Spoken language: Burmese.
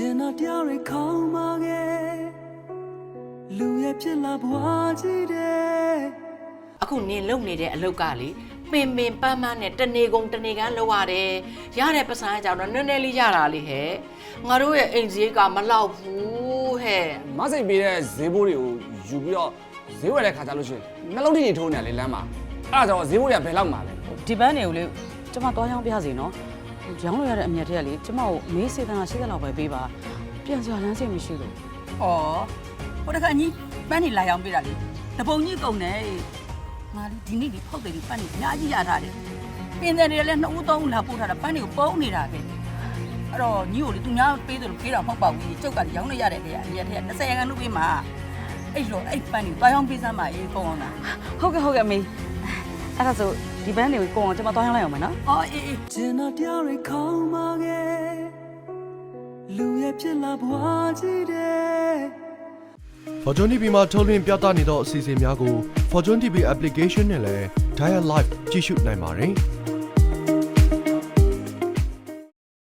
ကျင်နာတရားတွေခေါင်းမာခဲ့လူရဲ့ဖြစ်လာဘွားကြီးတဲ့အခုနင်လုံနေတဲ့အလုပ်ကလေပင်ပင်ပန်းပန်းနဲ့တနေကုန်တနေကန်းလောက်ရတယ်ရတဲ့ပစံကြောင့်တော့နည်းနည်းလေးရတာလေဟဲ့ငါတို့ရဲ့အိမ်စည်းကမလောက်ဘူးဟဲ့မစိတ်ပေးတဲ့ဈေးဘိုးတွေကိုယူပြီးတော့ဈေးဝယ်တဲ့ခါကျလို့ရှိရင်နှလုံးထိနေထိုးနေတယ်လေလမ်းမှာအဲ့ဒါကြောင့်ဈေးဘိုးတွေကဘယ်လောက်မှာလဲဒီပန်းတွေကိုလေကျမသွားရောင်းပြစီနော် ရောင်းလို့ရတဲ့အမြတ်တွေကလေကျမကိုမေးစေတနာရှိတဲ့လောက်ပဲပေးပါပြန်စရာလမ်းစိတ်မရှိလို့။ဩဟိုတခါကြီးပန်းနေလာရောက်ပေးတာလေ။တပုံကြီးကုန်တယ်။ငါဒီနေ့ဒီဖောက်တယ်ဒီပန်းနေအများကြီးရထားတယ်။ပင်တယ်တွေလည်းနှစ်ဦးသုံးဦးလာပို့ထားတာပန်းတွေကိုပုံးနေတာပဲ။အဲ့တော့ညီကိုလေသူများပေးတယ်လို့ပေးတာမဟုတ်ပါဘူး။ကျုပ်ကရောင်းလို့ရတဲ့နေရာအရက်တည်း20ရန်လုပ်ပေးမှာ။အဲ့လိုအဲ့ပန်းတွေတွားရောင်းပေးစမ်းပါရေးပုံအောင်လားဟုတ်ကဲ့ဟုတ်ကဲ့မေအဲ့ဒါဆို ဒီပန်းတွေကိုကိုအောင်ကျမသွားရောင်းလိုက်အောင်မယ်နော်။အော်အေးအေးကျင်နာတရားတွေခေါင်းမာခဲ့လူရဲ့ဖြစ်လာဘွားကြီးတဲ့ Fortune TV မှာထုတ်လွှင့်ပြသနေသောအစီအစဉ်များကို Fortune TV application နဲ့လည်း Dial Live ကြည့်ရှုနိုင်ပါတယ်။